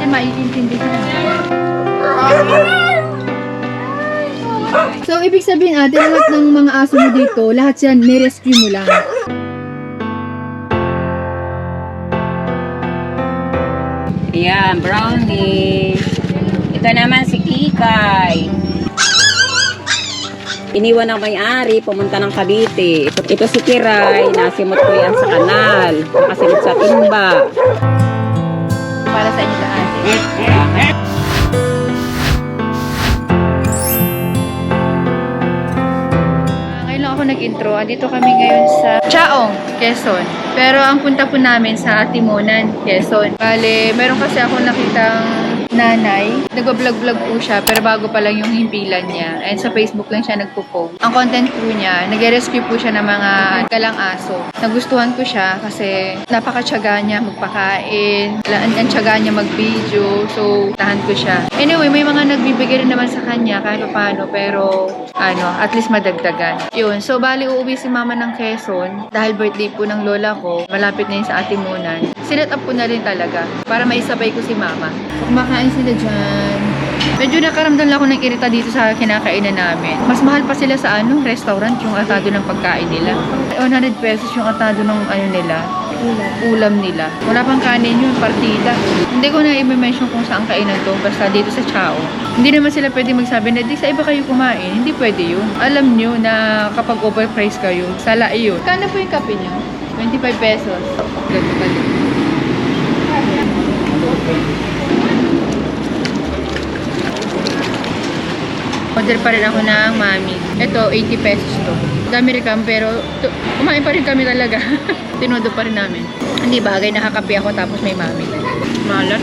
yan maiintindihan. So, ibig sabihin ate, lahat ng mga aso mo dito, lahat yan, nirescue mo lang. Ayan, brownie. Ito naman si Kikay. Iniwan ng may-ari, pumunta ng Cavite. Ito, ito si Kiray, nasimot ko yan sa kanal. Nakasimot sa timba. Para sa inyo lahat. Ako nag-intro. Andito kami ngayon sa Chaong, Quezon. Pero ang punta po namin sa Timonan, Quezon. Bale, meron kasi ako nakitang nanay. Nag-vlog-vlog po siya, pero bago pa lang yung himpilan niya. And sa Facebook lang siya nagpo-post. Ang content po niya, nag-rescue po siya ng mga galang aso. Nagustuhan ko siya kasi napakatsaga niya magpakain. Ang tsaga niya mag-video. So, tahan ko siya. Anyway, may mga nagbibigay rin naman sa kanya kahit paano, pero ano, at least madagdagan. Yun. So, bali uuwi si mama ng Quezon dahil birthday po ng lola ko. Malapit na yun sa Atimunan. Sinet up ko na rin talaga para maisabay ko si mama. Kumakain sila dyan. Medyo nakaramdam lang ako ng irita dito sa kinakainan namin. Mas mahal pa sila sa ano, restaurant, yung atado ng pagkain nila. 100 pesos yung atado ng ano nila, ulam nila. Wala pang kanin yun, partida. Hindi ko na i-mention kung saan kainan to, basta dito sa Chao. Hindi naman sila pwede magsabi na di sa iba kayo kumain. Hindi pwede yun. Alam nyo na kapag overpriced kayo, sala yun. Kano po yung kape nyo? 25 pesos. Ganito pa din. Order pa rin ako ng mami. Ito, 80 pesos to. Dami rin kami, pero to, kumain pa rin kami talaga. Tinodo pa rin namin. Hindi bagay, nakakapi ako tapos may mami. Malat.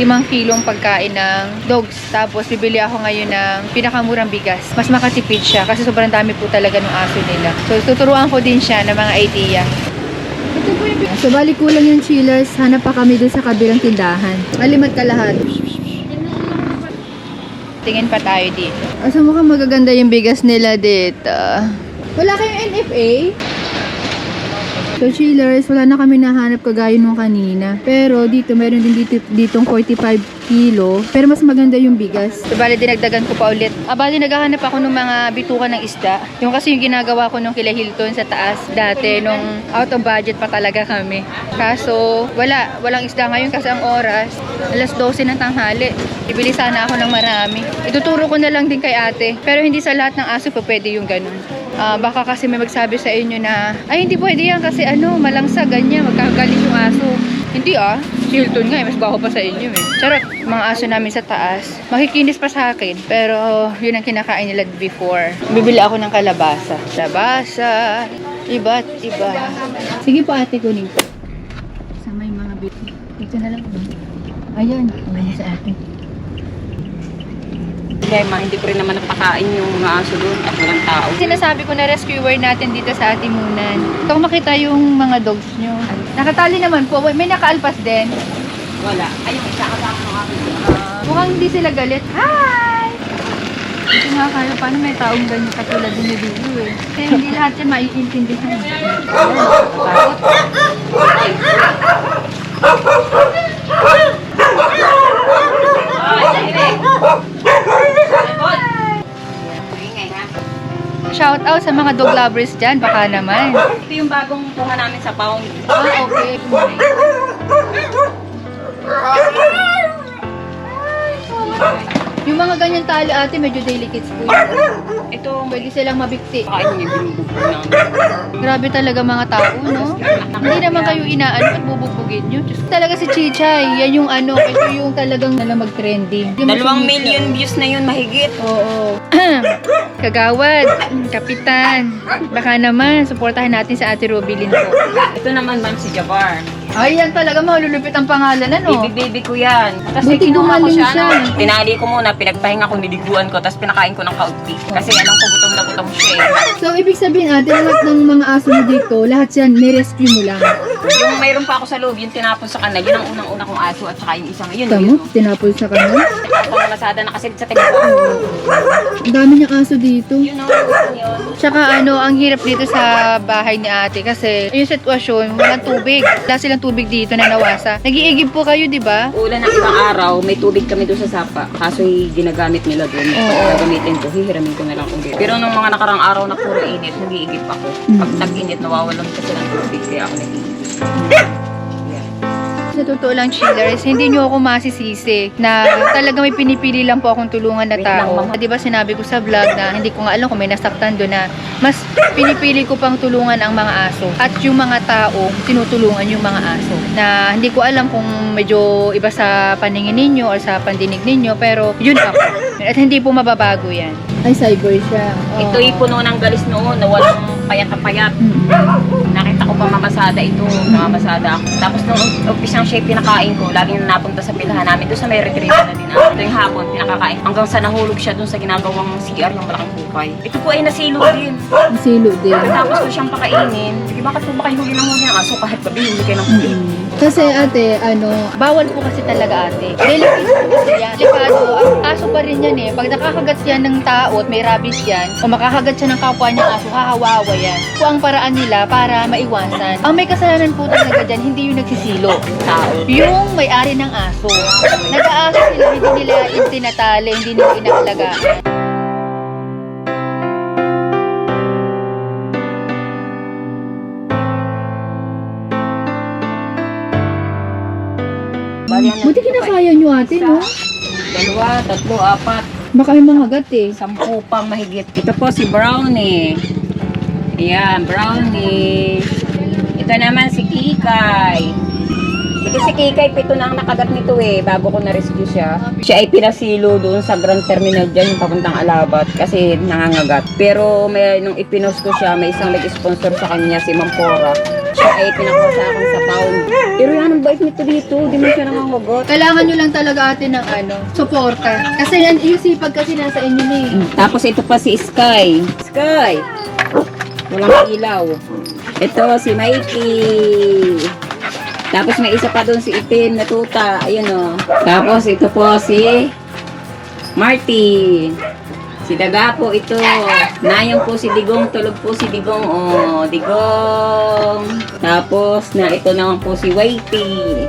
Limang kilong pagkain ng dogs. Tapos bibili ako ngayon ng pinakamurang bigas. Mas makatipid siya kasi sobrang dami po talaga ng aso nila. So tuturuan ko din siya ng mga idea. So bali kulang yung chillers. Hanap pa kami dun sa kabilang tindahan. Alimat ka lahat. Tingin pa tayo dito. Asa mukhang magaganda yung bigas nila dito. Wala kayong NFA? So chillers, wala na kami nahanap kagaya nung kanina. Pero dito, meron din dito, ditong 45 kilo. Pero mas maganda yung bigas. So bali, dinagdagan ko pa ulit. Ah, bali, naghahanap ako ng mga bitukan ng isda. Yung kasi yung ginagawa ko nung kila Hilton sa taas. Dati, nung out of budget pa talaga kami. Kaso, wala. Walang isda ngayon kasi ang oras. Alas 12 ng tanghali. Bibili sana ako ng marami. Ituturo ko na lang din kay ate. Pero hindi sa lahat ng aso pa pwede yung ganun. Ah, baka kasi may magsabi sa inyo na, ay hindi pwede yan kasi ano, malangsa, ganyan, magkagalit yung aso. Hindi ah, Hilton nga, eh, mas baho pa sa inyo eh. Charot, mga aso namin sa taas. Makikinis pa sa akin, pero yun ang kinakain nila before. Bibili ako ng kalabasa. Kalabasa, iba't iba. Sige po ate, kunin ko. Sa may mga bit. Dito na lang. Ayan, ayan sa ate. Kaya ma, hindi ko rin naman napakain yung mga aso doon at walang tao. Sinasabi ko na rescuer natin dito sa Atimunan. Ito makita yung mga dogs nyo. Nakatali naman po. May nakaalpas din. Wala. Ayun, isa ka sa mga Ah, mukhang hindi sila galit. Hi! Ito nga kayo, paano may taong ganyan katulad ni Lulu eh. Kasi hindi lahat yan maiintindihan. Shout out sa mga dog lovers dyan, baka naman. Ito yung bagong kuha namin sa pound. Ah, okay. Yung mga ganyan tali ate, medyo delicate po yun. Ito, Pwede silang mabikti. kain niya namin. Grabe talaga mga tao, no? Hindi naman kayo inaano at bubugbugin nyo. Diyos, talaga si Chichay, yan yung ano, ito yung talagang na mag-trending. Dalawang million views na yun, mahigit. Oo. Kagawad, kapitan, baka naman, suportahan natin sa Ate Ruby Linto. Ito naman, ma'am, si Jabar. Ay, yan talaga, malulupit ang pangalan, ano? Baby baby ko yan. Tapos Buti kinuha ko gumaling siya. siya. ano, Tinali ko muna, pinagpahinga ko, niliguan ko, tapos pinakain ko ng kaunti. Kasi alam ko gutom na gutom siya eh. So, ibig sabihin ate, lahat ng mga aso mo dito, lahat yan, nirescue mo lang. Yung mayroon pa ako sa loob, yung tinapon sa kanal, yun ang unang-una kong aso at saka yung isang yun. Tamo, Yun, tinapon sa kanal. Pang masada nakasilid sa tingin ko. Ang dami niyang aso dito. Yun o, yun. Tsaka ano, ang hirap dito sa bahay ni ate kasi yung sitwasyon, walang tubig. Wala silang tubig dito na nawasa. Nag-iigib po kayo, di ba? Ulan ng ibang araw, may tubig kami doon sa sapa. Kaso yung ginagamit nila doon. Oo. Gagamitin ko, hihiramin ko na lang ulit. Pero nung mga nakarang araw na puro init, nag-iigip ako. Pag nag-init, nawawalan kasi ng tubig. Kaya ako nag-iigip. Sa totoo lang, chillers, hindi nyo ako masisisi na talaga may pinipili lang po akong tulungan na tao. Di ba sinabi ko sa vlog na hindi ko nga alam kung may nasaktan doon na mas pinipili ko pang tulungan ang mga aso. At yung mga tao, tinutulungan yung mga aso. Na hindi ko alam kung medyo iba sa paningin ninyo or sa pandinig ninyo, pero yun ako. At hindi po mababago yan. Ay, cyber siya. Ito'y puno ng galis noon na walang payat na payat. Nakita ko pa mamasada ito, mamasada ako. Tapos nung umpisang yung pinakain ko, lagi na napunta sa pilahan namin, doon sa may retreat na din ako. Ito yung hapon, pinakakain. Hanggang sa nahulog siya doon sa ginagawang CR ng malaking hukay. Ito po ay nasilo din. Silo din. Tapos ko siyang pakainin. Sige, bakit po ba kayo huli ng huli ng aso kahit gabi huli kayo ng huli? Kasi ate, ano, bawal po kasi talaga ate. Delicate po kasi yan. Delikado. Ang aso pa rin yan eh. Pag nakakagat yan ng tao at may rabies yan, o makakagat siya ng kapwa niyang aso, hahawawa yan. Kung ang paraan nila para maiwasan. Ang may kasalanan po talaga dyan, hindi yung nagsisilo. Tao. Yung may-ari ng aso. Nag-aaso sila, hindi nila itinatali, hindi nila inaalagaan. Buti kinakaya nyo ate, no? Dalawa, tatlo, apat, Baka may mga gat eh. sampu pang mahigit. Ito po si Brownie. Ayan, Brownie. Ito naman si Kikay. Ito si Kikay, pito na ang nakagat nito eh, bago ko na-rescue siya. Siya ay pinasilo doon sa Grand Terminal dyan, yung papuntang Alabat, kasi nangangagat. Pero may, nung ipinost ko siya, may isang nag-sponsor sa kanya, si Mampora. Siya ay pinakuha sa akin sa pound. Pero yan, ang bait nito dito, di mo siya nangangagat. Kailangan nyo lang talaga ate ng ano, suporta. Kasi yan, yung sipag kasi nasa inyo na eh. Tapos ito pa si Sky. Sky! Walang ilaw. Ito si Mikey. Tapos may isa pa doon si Itim na tuta. Ayun o. Tapos ito po si Marty. Si Daga po ito. Nayong po si Digong. Tulog po si Digong. Oh, Digong. Tapos na ito naman po si Whitey.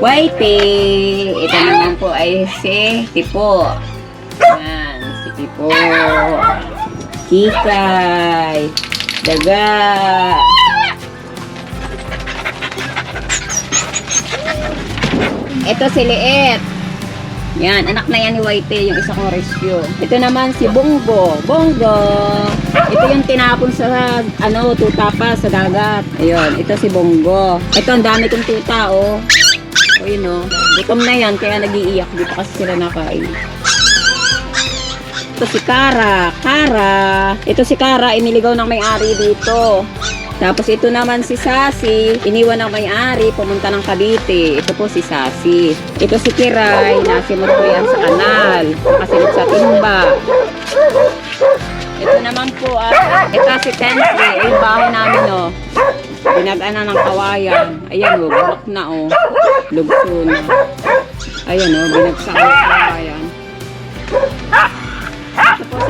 Whitey. Ito naman po ay si Tipo. Yan, si Tipo. Kikay. Daga. Ito si Liet. Yan, anak na yan ni Whitey, yung isa kong rescue. Ito naman si Bongo. Bongo! Ito yung tinapon sa, ano, tuta pa sa dagat. Ayun, ito si Bongo. Ito, ang dami kong tuta, oh. O, yun, oh. Gutom na yan, kaya nagiiyak. Dito kasi sila nakain. Ito si Kara. Kara. Ito si Kara, iniligaw ng may-ari dito. Tapos ito naman si Sasi, iniwan ng may-ari, pumunta ng Cavite. Ito po si Sasi. Ito si Kiray, nasimot ko yan sa kanal. Nakasilip sa timba. Ito naman po, ah, ito si eh, yung bahay namin, oh. Binag-ana ng kawayan. Ayan, oh, bulok na, oh. Lugso na. Ayan, oh, binagsak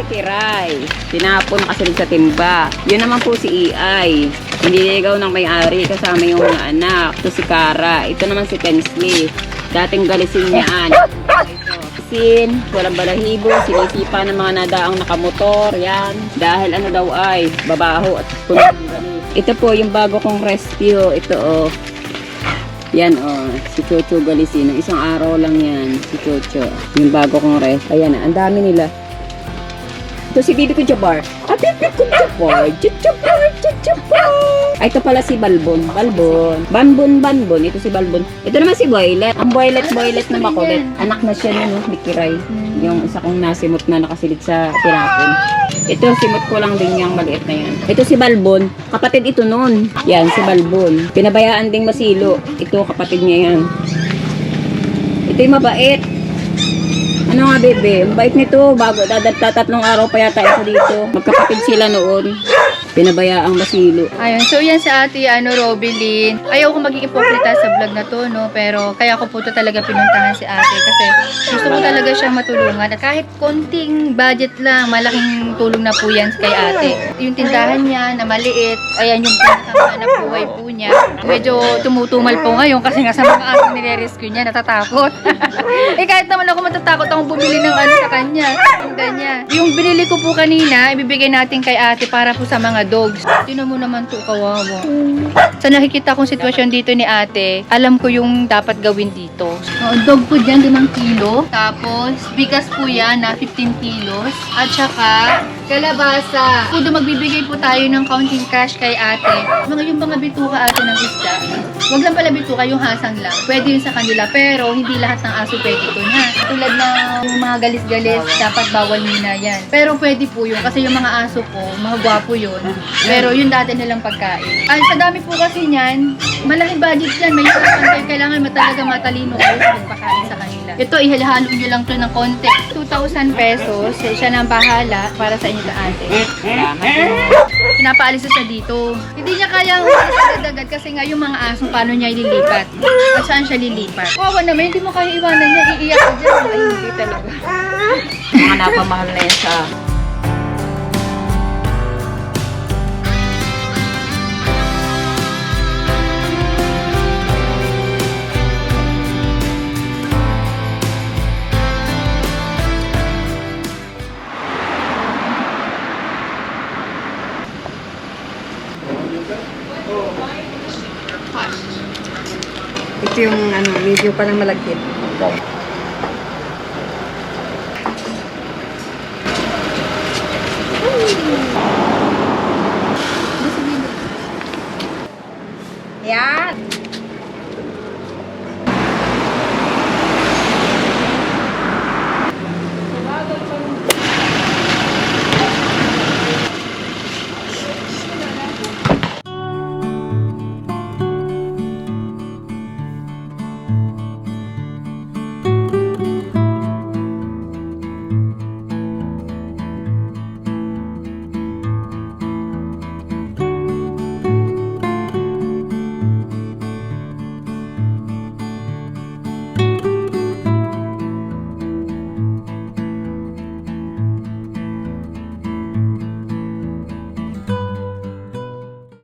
Kiray. Tinapon nakasunod sa timba. Yun naman po si EI. Nililigaw ng may-ari kasama yung mga anak. Ito si Kara. Ito naman si Tensley. Dating galisin niyaan. Sin, walang balahibo, sinisipa ng mga nadaang nakamotor, yan. Dahil ano daw ay, babaho at puno. Ito po yung bago kong rescue. Ito oh. Yan oh, si Chocho Galisino. Isang araw lang yan, si Chocho. Yung bago kong rest. Ayan, ang dami nila. Ito si Bibi ko Jabar. Ah, Bibi ko Jabar. Jabar, Jabar. Ay, ito pala si Balbon. Balbon. Banbon, Banbon. Ito si Balbon. Ito naman si Boylet. Ang Boylet, Boylet na makulit. Anak na siya nun, no? ni Kiray. Yung isa kong nasimot na nakasilid sa tinapon. Ito, simot ko lang din yung maliit na yan. Ito si Balbon. Kapatid ito nun. Yan, si Balbon. Pinabayaan ding masilo. Ito, kapatid niya yan. Ito yung mabait. Ano nga bebe, ang bait nito, bago dadat tatlong araw pa yata ito dito. Magkapatid sila noon. Pinabayaang masilo. Ayun, so yan si ate, ano, Robilyn. Ayaw ko maging ipokrita sa vlog na to, no? Pero kaya ko po to talaga pinuntahan si ate kasi gusto ko talaga siyang matulungan. At kahit konting budget lang, malaking tulong na po yan kay ate. Yung tindahan niya na maliit, ayan yung pinakahanap buhay po niya. Medyo tumutumal po ngayon kasi nga sa mga aso nire-rescue niya, natatakot. eh kahit naman ako matatakot akong bumili ng ano sa kanya, tinda niya. Yung binili ko po kanina, ibibigay natin kay ate para po sa mga dogs. Tinan mo naman to, kawawa. Sa nakikita kong sitwasyon dito ni ate, alam ko yung dapat gawin dito. Oh, dog food yan, 5 kilo. Tapos, bigas po yan na 15 kilos. At saka, kalabasa. Pudo magbibigay po tayo ng counting cash kay ate. Mga yung mga bituka ate ng isda. Huwag lang pala bituka, yung hasang lang. Pwede yun sa kanila, pero hindi lahat ng aso pwede to ha. Tulad ng mga galis-galis, dapat bawal nina yan. Pero pwede po yun, kasi yung mga aso ko, mga gwapo yun. Pero yun dati nilang pagkain. Ay, sa dami po kasi niyan, malaking budget yan. May kaya kailangan mo talaga matalino kayo sa magpakain sa kanila. Ito, ihalo nyo lang to ng konti. 2,000 pesos, siya na ang bahala para sa ta ate. Pinapaalis na siya dito. Hindi niya kayang agad-agad kasi nga yung mga aso, paano niya ililipat? At saan siya lilipat? Wawa naman, hindi mo kaya iwanan niya, iiyak ka dyan. Ay, hindi talaga. Mga napamahal na yan sa Medyo parang malagkit.